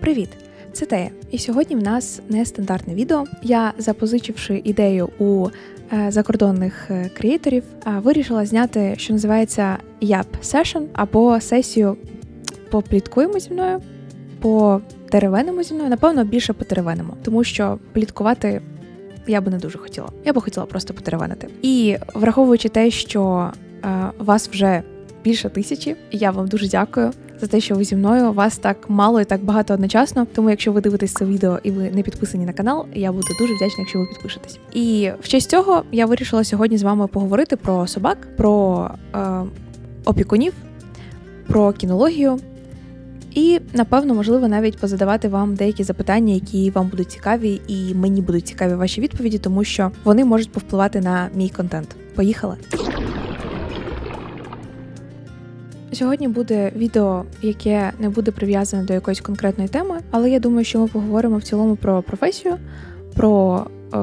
Привіт! Це Тея. І сьогодні в нас нестандартне відео. Я, запозичивши ідею у е, закордонних е, креаторів, е, вирішила зняти, що називається Yap Session або сесію попліткуємо зі мною, по теревенимо зі мною, напевно, більше по теревенимо, тому що пліткувати я би не дуже хотіла. Я би хотіла просто потеревенити. І враховуючи те, що вас вже більше тисячі, я вам дуже дякую за те, що ви зі мною. Вас так мало і так багато одночасно. Тому, якщо ви дивитесь це відео і ви не підписані на канал, я буду дуже вдячна, якщо ви підпишетесь. І в честь цього я вирішила сьогодні з вами поговорити про собак, про е, опікунів, про кінологію. І напевно, можливо, навіть позадавати вам деякі запитання, які вам будуть цікаві, і мені будуть цікаві ваші відповіді, тому що вони можуть повпливати на мій контент. Поїхали! Сьогодні буде відео, яке не буде прив'язане до якоїсь конкретної теми, але я думаю, що ми поговоримо в цілому про професію, про е,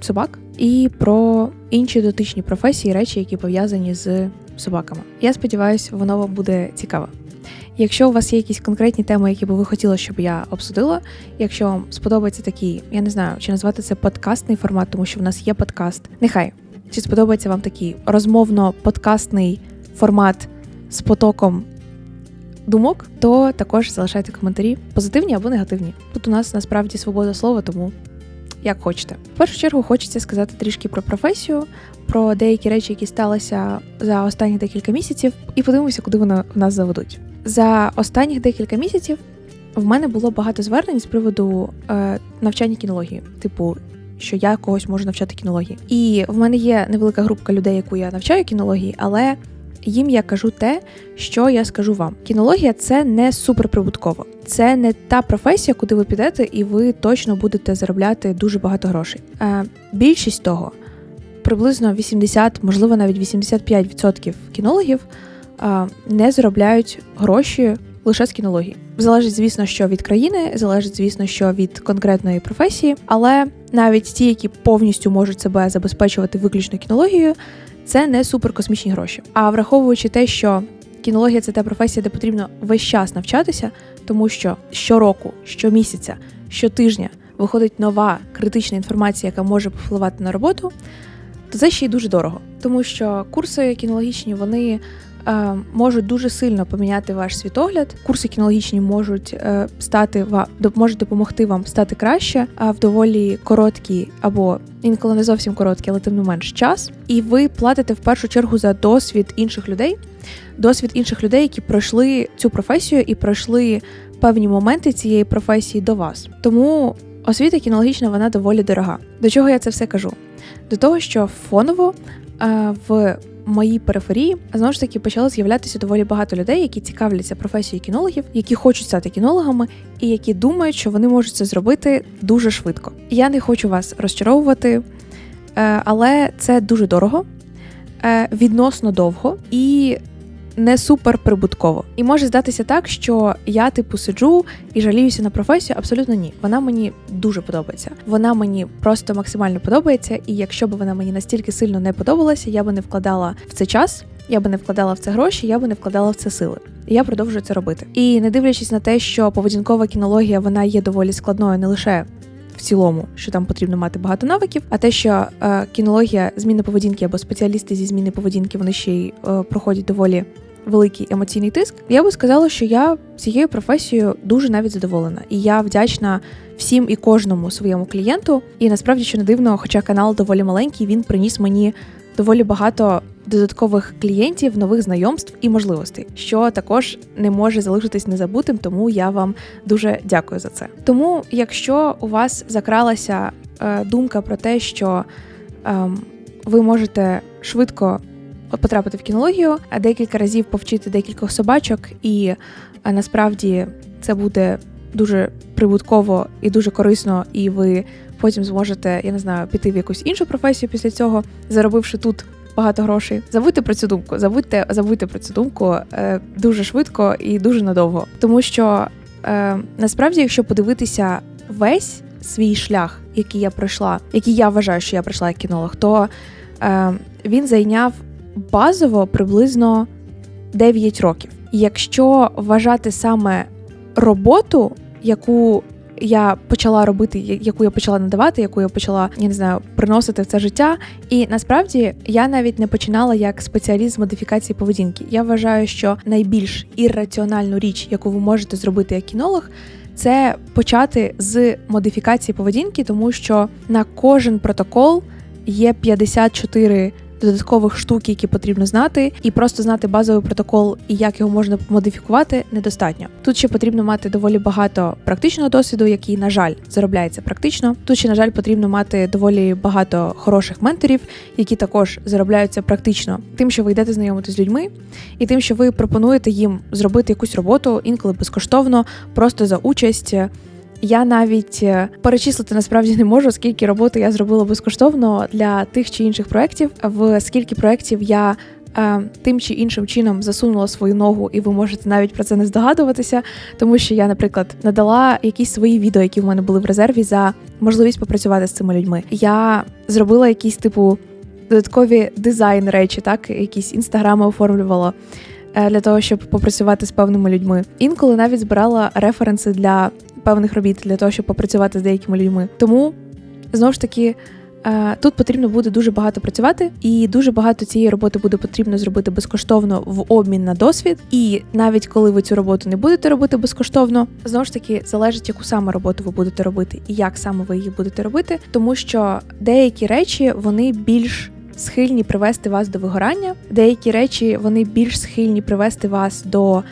собак і про інші дотичні професії, речі, які пов'язані з собаками. Я сподіваюся, воно вам буде цікаво. Якщо у вас є якісь конкретні теми, які би ви хотіли, щоб я обсудила, якщо вам сподобається такий, я не знаю, чи назвати це подкастний формат, тому що в нас є подкаст. Нехай чи сподобається вам такий розмовно-подкастний формат з потоком думок, то також залишайте коментарі, позитивні або негативні. Тут у нас насправді свобода слова, тому як хочете. В першу чергу хочеться сказати трішки про професію, про деякі речі, які сталися за останні декілька місяців, і подивимося, куди вони в нас заведуть. За останніх декілька місяців в мене було багато звернень з приводу е, навчання кінології, типу. Що я когось можу навчати кінології. І в мене є невелика групка людей, яку я навчаю кінології, але їм я кажу те, що я скажу вам. Кінологія це не суперприбутково. Це не та професія, куди ви підете, і ви точно будете заробляти дуже багато грошей. Е, більшість того, приблизно 80, можливо, навіть 85% кінологів е, не заробляють гроші. Лише з кінології залежить, звісно, що від країни, залежить, звісно, що від конкретної професії, але навіть ті, які повністю можуть себе забезпечувати виключно кінологією, це не суперкосмічні гроші. А враховуючи те, що кінологія це та професія, де потрібно весь час навчатися, тому що щороку, щомісяця, щотижня виходить нова критична інформація, яка може повпливати на роботу, то це ще й дуже дорого, тому що курси кінологічні вони. Е, Можуть дуже сильно поміняти ваш світогляд. Курси кінологічні можуть е, стати можуть допомогти вам стати краще, в доволі короткі або інколи не зовсім короткі, але тим не менш час. І ви платите в першу чергу за досвід інших людей, досвід інших людей, які пройшли цю професію і пройшли певні моменти цієї професії до вас. Тому освіта кінологічна вона доволі дорога. До чого я це все кажу? До того, що фоново е, в моїй периферії знову ж таки почало з'являтися доволі багато людей, які цікавляться професією кінологів, які хочуть стати кінологами, і які думають, що вони можуть це зробити дуже швидко. Я не хочу вас розчаровувати, е, але це дуже дорого, е, відносно довго і не супер прибутково. І може здатися так, що я типу сиджу і жаліюся на професію. Абсолютно ні. Вона мені дуже подобається. Вона мені просто максимально подобається. І якщо б вона мені настільки сильно не подобалася, я би не вкладала в це час. Я би не вкладала в це гроші, я би не вкладала в це сили. І я продовжую це робити. І не дивлячись на те, що поведінкова кінологія вона є доволі складною не лише в цілому, що там потрібно мати багато навиків, а те, що е, кінологія зміни поведінки або спеціалісти зі зміни поведінки вони ще й е, проходять доволі великий емоційний тиск. Я би сказала, що я цією професією дуже навіть задоволена, і я вдячна всім і кожному своєму клієнту. І насправді, що не дивно, хоча канал доволі маленький, він приніс мені доволі багато додаткових клієнтів, нових знайомств і можливостей, що також не може залишитись незабутим, тому я вам дуже дякую за це. Тому, якщо у вас закралася е, думка про те, що ем, ви можете швидко потрапити в кінологію, а декілька разів повчити декількох собачок, і а, насправді це буде дуже прибутково і дуже корисно, і ви потім зможете, я не знаю, піти в якусь іншу професію після цього, заробивши тут. Багато грошей. Забудьте про цю думку. Забудьте, забудьте про цю думку е, дуже швидко і дуже надовго. Тому що е, насправді, якщо подивитися весь свій шлях, який я пройшла, який я вважаю, що я пройшла як кінолог, то е, він зайняв базово приблизно 9 років. Якщо вважати саме роботу яку я почала робити, яку я почала надавати, яку я почала, я не знаю, приносити в це життя. І насправді я навіть не починала як спеціаліст з модифікації поведінки. Я вважаю, що найбільш ірраціональну річ, яку ви можете зробити як кінолог, це почати з модифікації поведінки, тому що на кожен протокол є 54 додаткових штук, які потрібно знати, і просто знати базовий протокол і як його можна модифікувати, недостатньо. Тут ще потрібно мати доволі багато практичного досвіду, який, на жаль, заробляється практично. Тут ще, на жаль, потрібно мати доволі багато хороших менторів, які також заробляються практично тим, що ви йдете знайомитися з людьми, і тим, що ви пропонуєте їм зробити якусь роботу інколи безкоштовно, просто за участь. Я навіть е, перечислити насправді не можу, скільки роботи я зробила безкоштовно для тих чи інших проєктів, в скільки проєктів я е, тим чи іншим чином засунула свою ногу, і ви можете навіть про це не здогадуватися, тому що я, наприклад, надала якісь свої відео, які в мене були в резерві, за можливість попрацювати з цими людьми. Я зробила якісь типу додаткові дизайн речі, так якісь інстаграми оформлювала. е, Для того щоб попрацювати з певними людьми, інколи навіть збирала референси для певних робіт для того, щоб попрацювати з деякими людьми. Тому знову ж таки. е, Тут потрібно буде дуже багато працювати, і дуже багато цієї роботи буде потрібно зробити безкоштовно в обмін на досвід. І навіть коли ви цю роботу не будете робити безкоштовно, знову ж таки залежить, яку саме роботу ви будете робити і як саме ви її будете робити, тому що деякі речі вони більш схильні привести вас до вигорання, деякі речі вони більш схильні привести вас до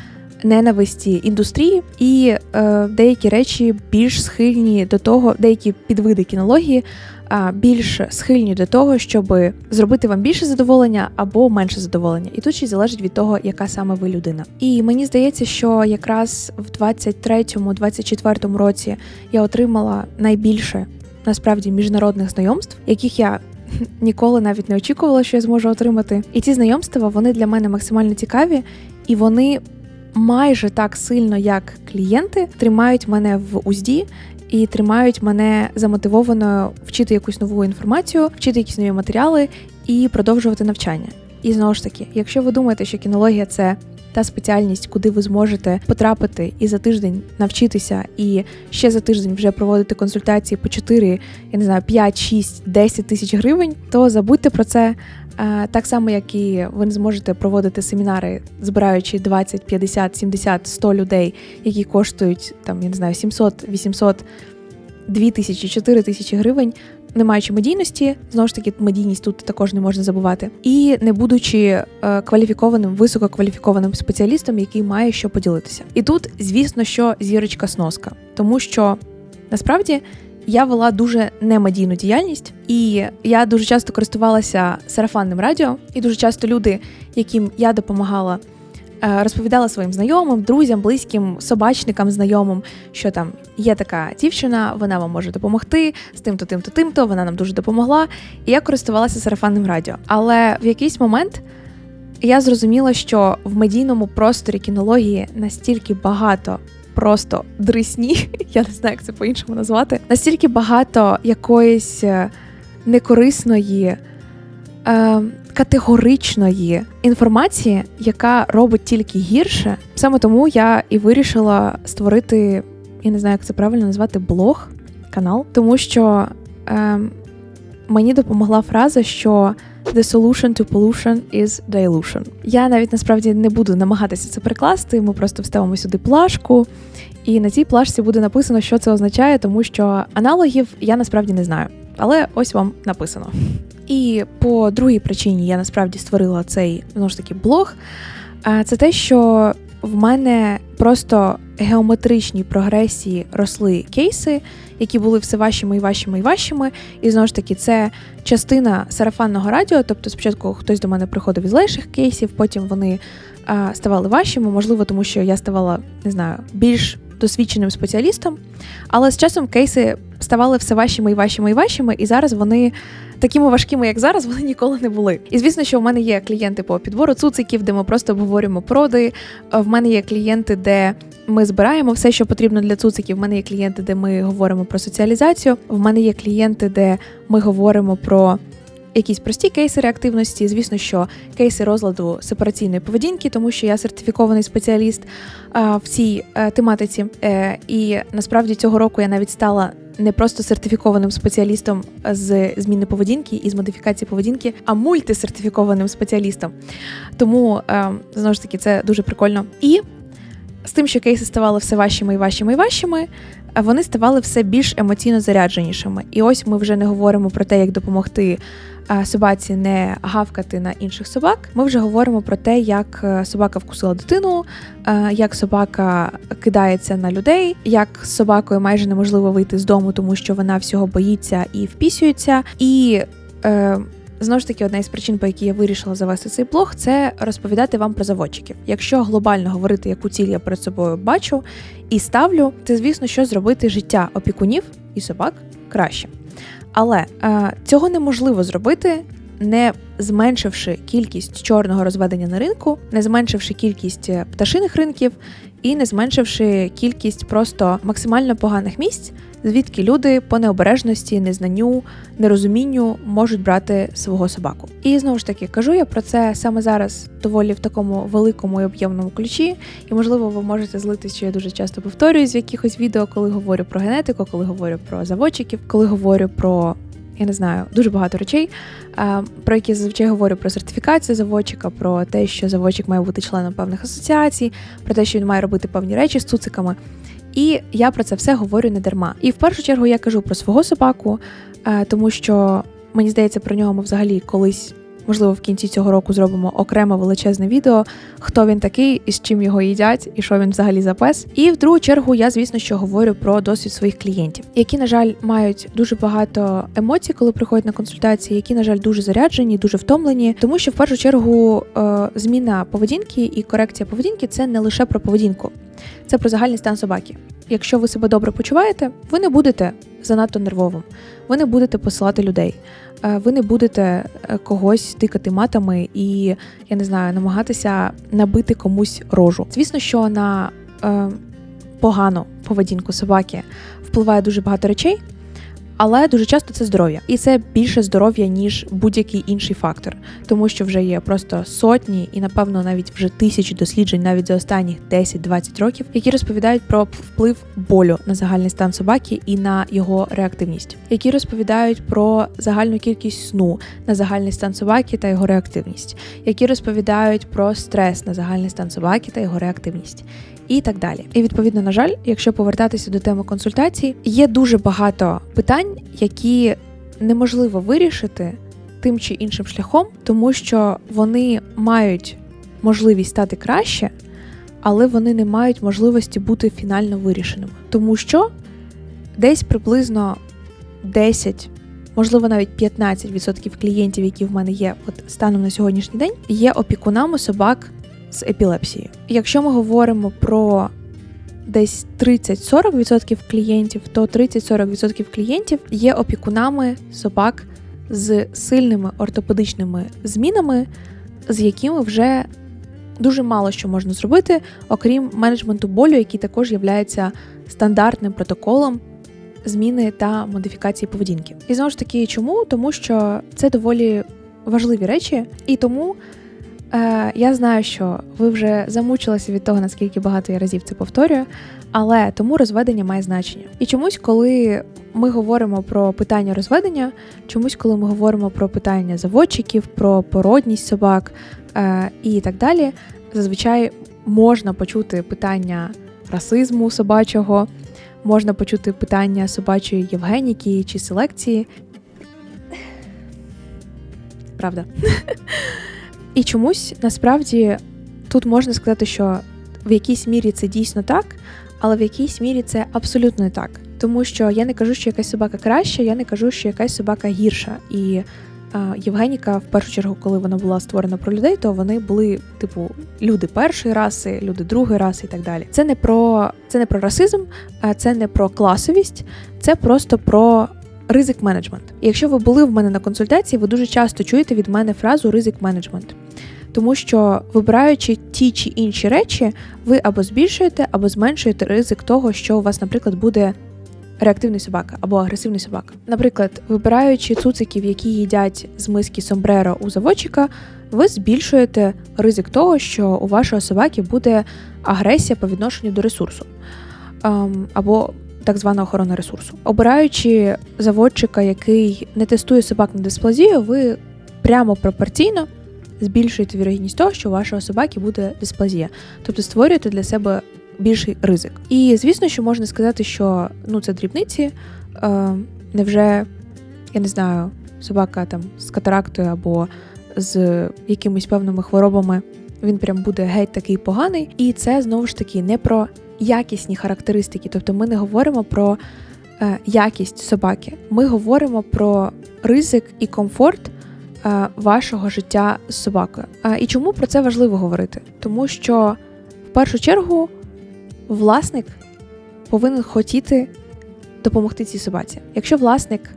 ненависті індустрії, і е, деякі речі більш схильні до того, деякі підвиди кінології а, більш схильні до того, щоб зробити вам більше задоволення або менше задоволення. І тут ще залежить від того, яка саме ви людина. І мені здається, що якраз в 23-24 році я отримала найбільше насправді міжнародних знайомств, яких я ніколи навіть не очікувала, що я зможу отримати. І ці знайомства вони для мене максимально цікаві, і вони майже так сильно, як клієнти, тримають мене в узді. І тримають мене замотивованою вчити якусь нову інформацію, вчити якісь нові матеріали і продовжувати навчання. І знову ж таки, якщо ви думаєте, що кінологія це та спеціальність, куди ви зможете потрапити і за тиждень навчитися, і ще за тиждень вже проводити консультації по 4, я не знаю, 5, 6, 10 тисяч гривень, то забудьте про це. Так само, як і ви не зможете проводити семінари, збираючи 20, 50, 70, 100 людей, які коштують там, я не знаю, 700, 800, 2 тисячі, 4 тисячі гривень, не маючи медійності, знову ж таки, медійність тут також не можна забувати, і не будучи е, кваліфікованим, висококваліфікованим спеціалістом, який має що поділитися. І тут, звісно, що зірочка сноска, тому що насправді. Я вела дуже немедійну діяльність, і я дуже часто користувалася сарафанним радіо, і дуже часто люди, яким я допомагала, е, розповідала своїм знайомим, друзям, близьким, собачникам, знайомим, що там є така дівчина, вона вам може допомогти з тим-то, тим-то, тим-то, вона нам дуже допомогла. І я користувалася сарафанним радіо. Але в якийсь момент я зрозуміла, що в медійному просторі кінології настільки багато. Просто дрисні, я не знаю, як це по-іншому назвати. Настільки багато якоїсь е, некорисної, е, категоричної інформації, яка робить тільки гірше. Саме тому я і вирішила створити, я не знаю, як це правильно назвати, блог, канал, тому що е, мені допомогла фраза, що The solution to pollution is dilution. Я навіть насправді не буду намагатися це прикласти. Ми просто вставимо сюди плашку, і на цій плашці буде написано, що це означає, тому що аналогів я насправді не знаю. Але ось вам написано. І по другій причині я насправді створила цей знову ж таки блог. Це те, що в мене просто геометричній прогресії росли кейси, які були все вашими і вашими і вашими. І знову ж таки, це частина сарафанного радіо. Тобто, спочатку хтось до мене приходив із легших кейсів, потім вони а, ставали вашими, можливо, тому що я ставала, не знаю, більш досвідченим спеціалістом. Але з часом кейси ставали все вашими і вашими і вашими, і зараз вони. Такими важкими, як зараз, вони ніколи не були. І звісно, що в мене є клієнти по підбору цуциків, де ми просто обговорюємо проди. В мене є клієнти, де ми збираємо все, що потрібно для цуциків. В мене є клієнти, де ми говоримо про соціалізацію. В мене є клієнти, де ми говоримо про якісь прості кейси реактивності, звісно, що кейси розладу сепараційної поведінки, тому що я сертифікований спеціаліст в цій е, тематиці. Е, і насправді цього року я навіть стала не просто сертифікованим спеціалістом з зміни поведінки і з модифікації поведінки, а мультисертифікованим спеціалістом. Тому е, знову ж таки це дуже прикольно. І тим, що кейси ставали все важчими і важчими і важчими, вони ставали все більш емоційно зарядженішими. І ось ми вже не говоримо про те, як допомогти собаці не гавкати на інших собак. Ми вже говоримо про те, як е, собака вкусила дитину, як собака кидається на людей, як з собакою майже неможливо вийти з дому, тому що вона всього боїться і впісюється. І е, Знову ж таки, одна із причин, по якій я вирішила завести цей блог, це розповідати вам про заводчиків. Якщо глобально говорити, яку ціль я перед собою бачу і ставлю, це звісно, що зробити життя опікунів і собак краще. Але е, цього неможливо зробити, не зменшивши кількість чорного розведення на ринку, не зменшивши кількість е, пташиних ринків і не зменшивши кількість просто максимально поганих місць, звідки люди по необережності, незнанню, нерозумінню можуть брати свого собаку. І знову ж таки кажу я про це саме зараз доволі в такому великому і об'ємному ключі. І можливо, ви можете злити, що я дуже часто повторююсь в якихось відео, коли говорю про генетику, коли говорю про заводчиків, коли говорю про. Я не знаю, дуже багато речей, про які зазвичай говорю про сертифікацію заводчика, про те, що заводчик має бути членом певних асоціацій, про те, що він має робити певні речі з цуциками. І я про це все говорю не дарма. І в першу чергу я кажу про свого собаку, е, тому що мені здається, про нього ми взагалі колись. Можливо, в кінці цього року зробимо окремо величезне відео, хто він такий і з чим його їдять, і що він взагалі за пес. І в другу чергу я, звісно, що говорю про досвід своїх клієнтів, які, на жаль, мають дуже багато емоцій, коли приходять на консультації, які, на жаль, дуже заряджені, дуже втомлені. Тому що в першу чергу е, зміна поведінки і корекція поведінки це не лише про поведінку, це про загальний стан собаки. Якщо ви себе добре почуваєте, ви не будете занадто нервовим, ви не будете посилати людей, е, ви не будете е, когось тикати матами і, я не знаю, намагатися набити комусь рожу. Звісно, що на е, погану поведінку собаки впливає дуже багато речей але дуже часто це здоров'я, і це більше здоров'я ніж будь-який інший фактор, тому що вже є просто сотні і, напевно, навіть вже тисячі досліджень, навіть за останні 10-20 років, які розповідають про вплив болю на загальний стан собаки і на його реактивність, які розповідають про загальну кількість сну на загальний стан собаки та його реактивність, які розповідають про стрес на загальний стан собаки та його реактивність і так далі. І відповідно, на жаль, якщо повертатися до теми консультацій, є дуже багато питань, які неможливо вирішити тим чи іншим шляхом, тому що вони мають можливість стати краще, але вони не мають можливості бути фінально вирішеними. Тому що десь приблизно 10 Можливо, навіть 15% клієнтів, які в мене є, от станом на сьогоднішній день, є опікунами собак з епілепсією. Якщо ми говоримо про десь 30-40% клієнтів, то 30-40% клієнтів є опікунами собак з сильними ортопедичними змінами, з якими вже дуже мало що можна зробити, окрім менеджменту болю, який також є стандартним протоколом. Зміни та модифікації поведінки. І знову ж таки, чому? Тому що це доволі важливі речі, і тому Е, Я знаю, що ви вже замучилися від того, наскільки багато я разів це повторюю, але тому розведення має значення. І чомусь, коли ми говоримо про питання розведення, чомусь, коли ми говоримо про питання заводчиків, про породність собак е, і так далі, зазвичай можна почути питання расизму собачого, можна почути питання собачої євгеніки чи селекції. Правда. І чомусь насправді тут можна сказати, що в якійсь мірі це дійсно так, але в якійсь мірі це абсолютно не так. Тому що я не кажу, що якась собака краща, я не кажу, що якась собака гірша. І Євгеніка, в першу чергу, коли вона була створена про людей, то вони були, типу, люди першої раси, люди другої раси і так далі. Це не про це не про расизм, це не про класовість, це просто про ризик менеджмент. Якщо ви були в мене на консультації, ви дуже часто чуєте від мене фразу ризик менеджмент. Тому що вибираючи ті чи інші речі, ви або збільшуєте, або зменшуєте ризик того, що у вас, наприклад, буде реактивний собака або агресивний собака. Наприклад, вибираючи цуциків, які їдять з миски сомбреро у заводчика, ви збільшуєте ризик того, що у вашого собаки буде агресія по відношенню до ресурсу ем, або так звана охорона ресурсу. Обираючи заводчика, який не тестує собак на дисплазію, ви прямо пропорційно збільшуєте вірогідність того, що у вашого собаки буде дисплазія, тобто створюєте для себе більший ризик. І звісно, що можна сказати, що ну це дрібниці. Е, невже я не знаю, собака там з катарактою або з якимись певними хворобами. Він прям буде геть такий поганий, і це знову ж таки не про якісні характеристики. Тобто ми не говоримо про е, якість собаки, ми говоримо про ризик і комфорт е, вашого життя з собакою. Е, і чому про це важливо говорити? Тому що в першу чергу власник повинен хотіти допомогти цій собаці. Якщо власник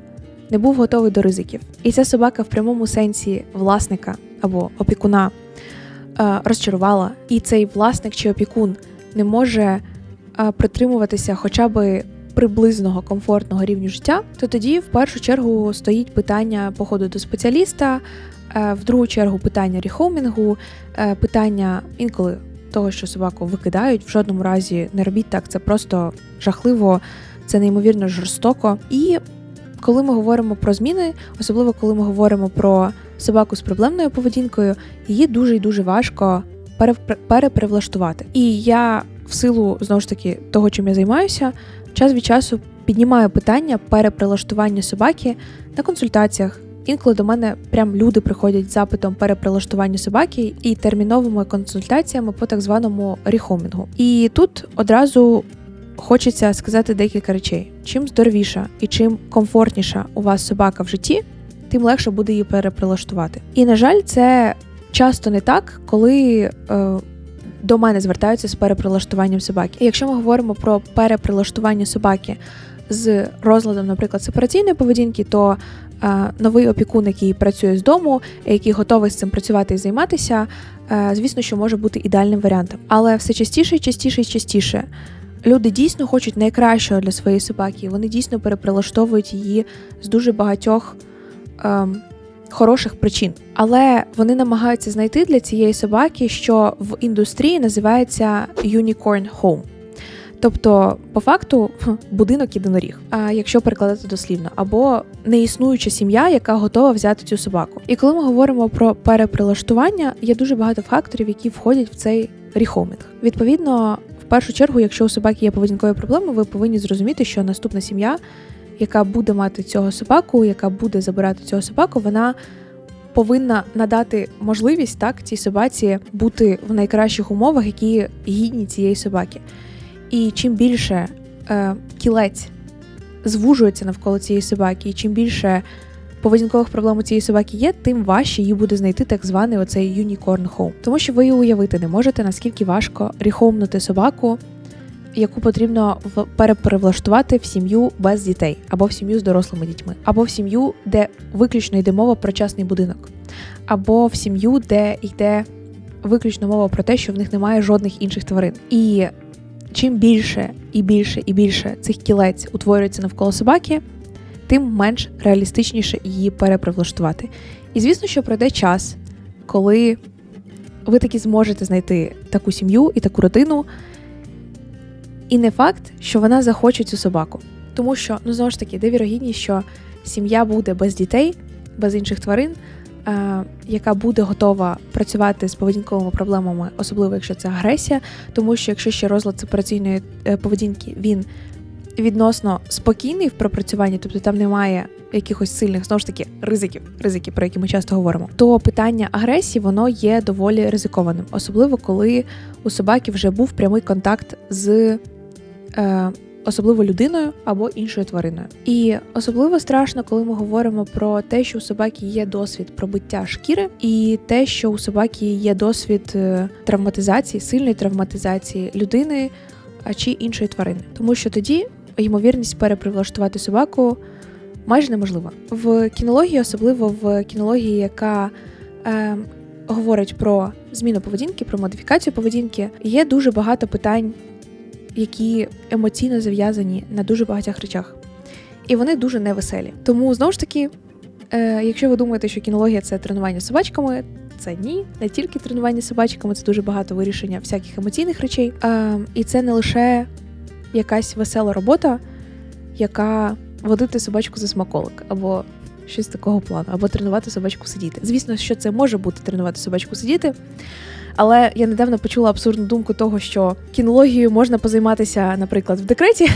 не був готовий до ризиків, і ця собака в прямому сенсі власника або опікуна розчарувала, і цей власник чи опікун не може притримуватися хоча б приблизного комфортного рівню життя, то тоді в першу чергу стоїть питання походу до спеціаліста, е, в другу чергу питання ріхомінгу, е, питання інколи того, що собаку викидають, в жодному разі не робіть так, це просто жахливо, це неймовірно жорстоко. І коли ми говоримо про зміни, особливо коли ми говоримо про собаку з проблемною поведінкою, її дуже і дуже важко переперевлаштувати. І я в силу знову ж таки того, чим я займаюся, час від часу піднімаю питання переприлаштування собаки на консультаціях. Інколи до мене прям люди приходять з запитом переприлаштування собаки і терміновими консультаціями по так званому ріхомінгу. І тут одразу хочеться сказати декілька речей: чим здоровіша і чим комфортніша у вас собака в житті, тим легше буде її переприлаштувати. І на жаль, це часто не так, коли. Е, до мене звертаються з переприлаштуванням собаки. І якщо ми говоримо про переприлаштування собаки з розладом, наприклад, сепараційної поведінки, то е, новий опікун, який працює з дому, який готовий з цим працювати і займатися, е, звісно, що може бути ідеальним варіантом. Але все частіше частіше і частіше. Люди дійсно хочуть найкращого для своєї собаки, вони дійсно переприлаштовують її з дуже багатьох ем, хороших причин. Але вони намагаються знайти для цієї собаки, що в індустрії називається Unicorn Home. Тобто, по факту, будинок єдиноріг, а якщо перекладати дослівно, або неіснуюча сім'я, яка готова взяти цю собаку. І коли ми говоримо про переприлаштування, є дуже багато факторів, які входять в цей ріхомінг. Відповідно, в першу чергу, якщо у собаки є поведінкові проблеми, ви повинні зрозуміти, що наступна сім'я, яка буде мати цього собаку, яка буде забирати цього собаку, вона повинна надати можливість так цій собаці бути в найкращих умовах, які гідні цієї собаки. І чим більше е, кілець звужується навколо цієї собаки, і чим більше поведінкових проблем у цієї собаки є, тим важче її буде знайти так званий оцей unicorn home. Тому що ви уявити не можете, наскільки важко ріхомнути собаку, яку потрібно переперевлаштувати в сім'ю без дітей, або в сім'ю з дорослими дітьми, або в сім'ю, де виключно йде мова про частний будинок, або в сім'ю, де йде виключно мова про те, що в них немає жодних інших тварин. І чим більше і більше і більше цих кілець утворюється навколо собаки, тим менш реалістичніше її перепривлаштувати. І звісно, що пройде час, коли ви таки зможете знайти таку сім'ю і таку родину. І не факт, що вона захоче цю собаку. Тому що, ну знову ж таки, де вірогідність, що сім'я буде без дітей, без інших тварин, Е, яка буде готова працювати з поведінковими проблемами, особливо якщо це агресія, тому що якщо ще розлад сепараційної е, поведінки, він відносно спокійний в пропрацюванні, тобто там немає якихось сильних знову ж таки ризиків, ризики, про які ми часто говоримо, то питання агресії воно є доволі ризикованим, особливо коли у собаки вже був прямий контакт з. Е, особливо людиною або іншою твариною. І особливо страшно, коли ми говоримо про те, що у собаки є досвід пробиття шкіри, і те, що у собаки є досвід е, травматизації, сильної травматизації людини чи іншої тварини, тому що тоді ймовірність перепривлаштувати собаку майже неможлива. В кінології, особливо в кінології, яка е, говорить про зміну поведінки, про модифікацію поведінки, є дуже багато питань які емоційно зав'язані на дуже багатьох речах. І вони дуже невеселі. Тому знову ж таки, е, якщо ви думаєте, що кінологія це тренування з собачками, це ні, не тільки тренування з собачками, це дуже багато вирішення всяких емоційних речей. Е, і це не лише якась весела робота, яка водити собачку за смаколик, або щось такого плану, або тренувати собачку сидіти. Звісно, що це може бути тренувати собачку сидіти. Але я недавно почула абсурдну думку того, що кінологією можна позайматися, наприклад, в декреті.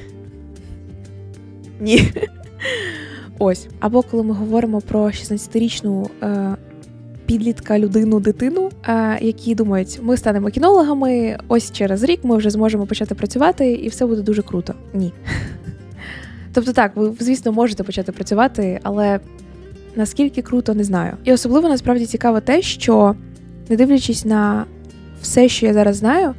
Ні. Ось. Або коли ми говоримо про 16-річну е, підлітка, людину, дитину, е, які думають, ми станемо кінологами, ось через рік ми вже зможемо почати працювати, і все буде дуже круто. Ні. Тобто, так, ви, звісно, можете почати працювати, але наскільки круто, не знаю. І особливо насправді цікаво те, що не дивлячись на все, що я зараз знаю,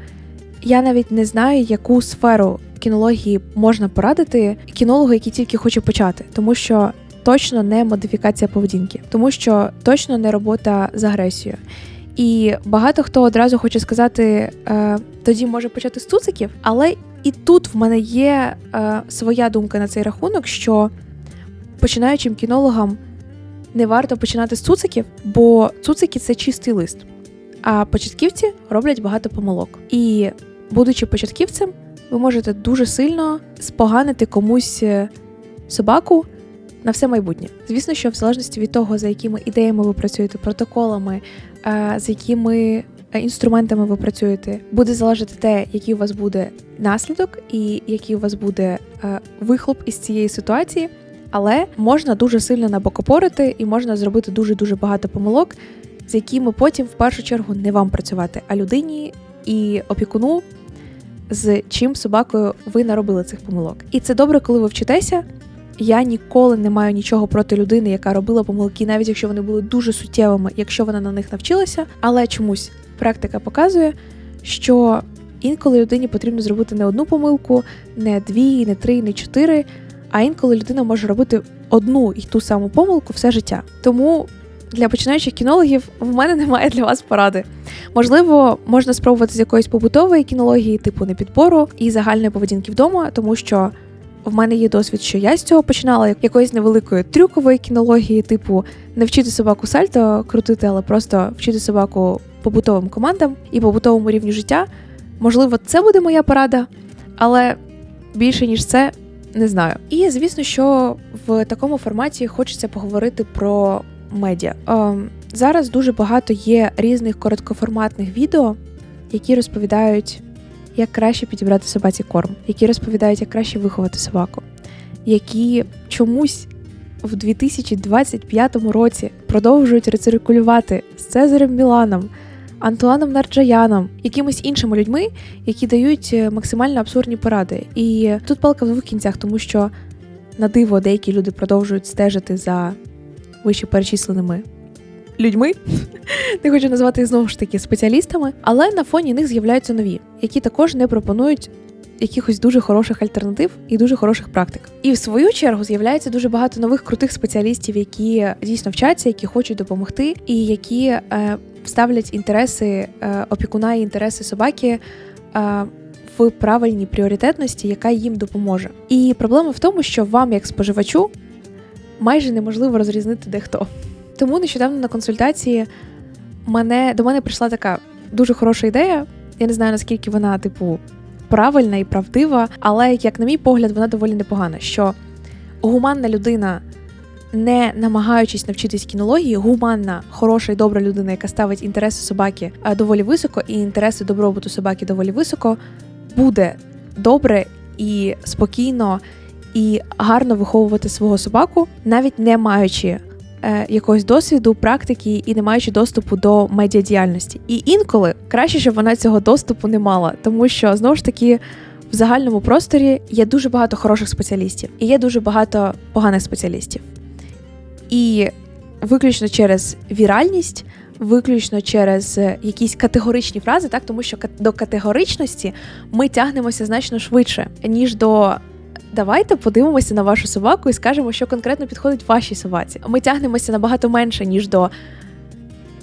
я навіть не знаю, яку сферу кінології можна порадити кінологу, який тільки хоче почати, тому що точно не модифікація поведінки, тому що точно не робота з агресією. І багато хто одразу хоче сказати, е, тоді може почати з цуциків, але і тут в мене є е, своя думка на цей рахунок, що починаючим кінологам не варто починати з цуциків, бо цуцики це чистий лист. А початківці роблять багато помилок. І, будучи початківцем, ви можете дуже сильно споганити комусь е, собаку на все майбутнє. Звісно, що в залежності від того, за якими ідеями ви працюєте, протоколами, е, з якими е, інструментами ви працюєте, буде залежати те, який у вас буде наслідок і який у вас буде вихлоп із цієї ситуації. Але можна дуже сильно набокопорити і можна зробити дуже дуже багато помилок, з якими потім в першу чергу не вам працювати, а людині і опікуну, з чим собакою ви наробили цих помилок. І це добре, коли ви вчитеся. Я ніколи не маю нічого проти людини, яка робила помилки, навіть якщо вони були дуже суттєвими, якщо вона на них навчилася. Але чомусь практика показує, що інколи людині потрібно зробити не одну помилку, не дві, не три, не чотири. А інколи людина може робити одну і ту саму помилку все життя. Тому для починаючих кінологів в мене немає для вас поради. Можливо, можна спробувати з якоїсь побутової кінології, типу непідбору і загальної поведінки вдома, тому що в мене є досвід, що я з цього починала якоїсь невеликої трюкової кінології, типу не вчити собаку сальто крутити, але просто вчити собаку побутовим командам і побутовому рівню життя. Можливо, це буде моя порада, але більше ніж це. Не знаю. І звісно, що в такому форматі хочеться поговорити про медіа. Ем, зараз дуже багато є різних короткоформатних відео, які розповідають, як краще підібрати собаці корм, які розповідають, як краще виховати собаку, які чомусь в 2025 році продовжують рециркулювати з Цезарем Міланом. Антуаном Нарджаяном, якимись іншими людьми, які дають е, максимально абсурдні поради. І тут палка в двох кінцях, тому що на диво деякі люди продовжують стежити за вище перечисленими людьми. Не хочу назвати їх знову ж таки спеціалістами, але на фоні них з'являються нові, які також не пропонують. Якихось дуже хороших альтернатив і дуже хороших практик. І в свою чергу з'являється дуже багато нових крутих спеціалістів, які дійсно вчаться, які хочуть допомогти, і які е, ставлять інтереси е, опікуна і інтереси собаки е, в правильній пріоритетності, яка їм допоможе. І проблема в тому, що вам, як споживачу, майже неможливо розрізнити де хто. Тому нещодавно на консультації мене до мене прийшла така дуже хороша ідея. Я не знаю наскільки вона, типу, правильна і правдива, але, як на мій погляд, вона доволі непогана. Що гуманна людина не намагаючись навчитись кінології, гуманна, хороша і добра людина, яка ставить інтереси собаки доволі високо, і інтереси добробуту собаки доволі високо, буде добре і спокійно і гарно виховувати свого собаку, навіть не маючи. Е, якогось досвіду, практики і не маючи доступу до медіадіяльності. І інколи краще, щоб вона цього доступу не мала, тому що знову ж таки в загальному просторі є дуже багато хороших спеціалістів і є дуже багато поганих спеціалістів. І виключно через віральність, виключно через якісь категоричні фрази, так тому що до категоричності ми тягнемося значно швидше, ніж до. Давайте подивимося на вашу собаку і скажемо, що конкретно підходить вашій собаці. Ми тягнемося набагато менше, ніж до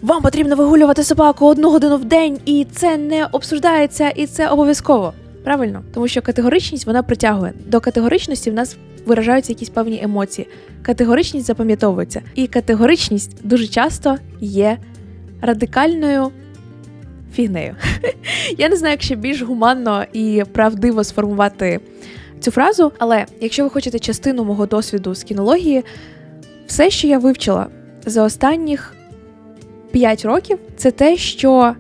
вам потрібно вигулювати собаку одну годину в день, і це не обсуждається, і це обов'язково. Правильно, тому що категоричність вона притягує. До категоричності в нас виражаються якісь певні емоції. Категоричність запам'ятовується, і категоричність дуже часто є радикальною фігнею. Я не знаю, як ще більш гуманно і правдиво сформувати цю фразу, але якщо ви хочете частину мого досвіду з кінології, все, що я вивчила за останніх 5 років, це те, що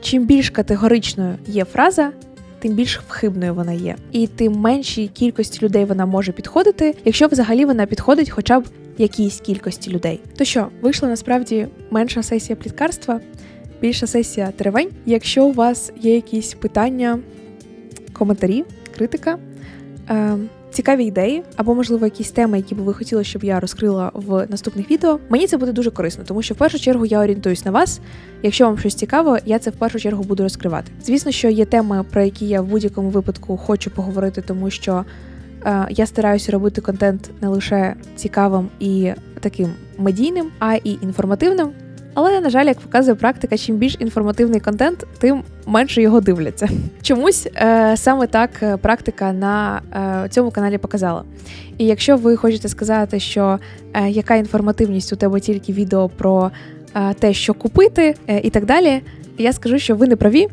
чим більш категоричною є фраза, тим більш вхибною вона є, і тим меншій кількості людей вона може підходити, якщо взагалі вона підходить хоча б якійсь кількості людей. То що, вийшла насправді менша сесія пліткарства, більша сесія теревень. Якщо у вас є якісь питання, коментарі, критика. Е, Цікаві ідеї, або, можливо, якісь теми, які би ви хотіли, щоб я розкрила в наступних відео. Мені це буде дуже корисно, тому що в першу чергу я орієнтуюсь на вас. Якщо вам щось цікаво, я це в першу чергу буду розкривати. Звісно, що є теми, про які я в будь-якому випадку хочу поговорити, тому що е, я стараюся робити контент не лише цікавим і таким медійним, а й інформативним. Але, на жаль, як показує практика, чим більш інформативний контент, тим менше його дивляться. Чомусь е, саме так е, практика на е, цьому каналі показала. І якщо ви хочете сказати, що е, яка інформативність у тебе тільки відео про е, те, що купити, е, і так далі, я скажу, що ви не праві.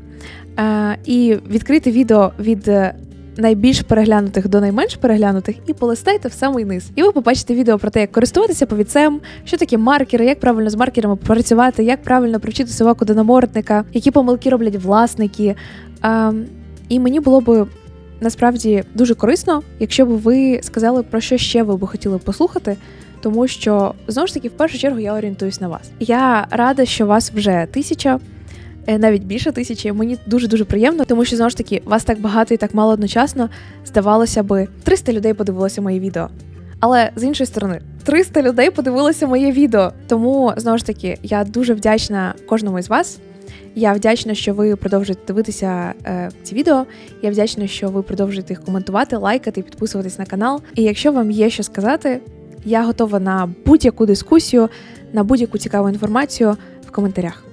Е, і відкрити відео від. Найбільш переглянутих до найменш переглянутих і полистайте в самий низ. І ви побачите відео про те, як користуватися повідцем, що таке маркери, як правильно з маркерами працювати, як правильно привчити собаку до намордника, які помилки роблять власники. А, і мені було б насправді дуже корисно, якщо б ви сказали, про що ще ви б хотіли послухати. Тому що знову ж таки, в першу чергу, я орієнтуюсь на вас. Я рада, що вас вже тисяча, навіть більше тисячі. Мені дуже дуже приємно, тому що знову ж таки вас так багато і так мало одночасно. Здавалося би, 300 людей подивилося моє відео. Але з іншої сторони, 300 людей подивилося моє відео. Тому знову ж таки, я дуже вдячна кожному із вас. Я вдячна, що ви продовжуєте дивитися е, ці відео. Я вдячна, що ви продовжуєте їх коментувати, лайкати, підписуватись на канал. І якщо вам є що сказати, я готова на будь-яку дискусію, на будь-яку цікаву інформацію в коментарях.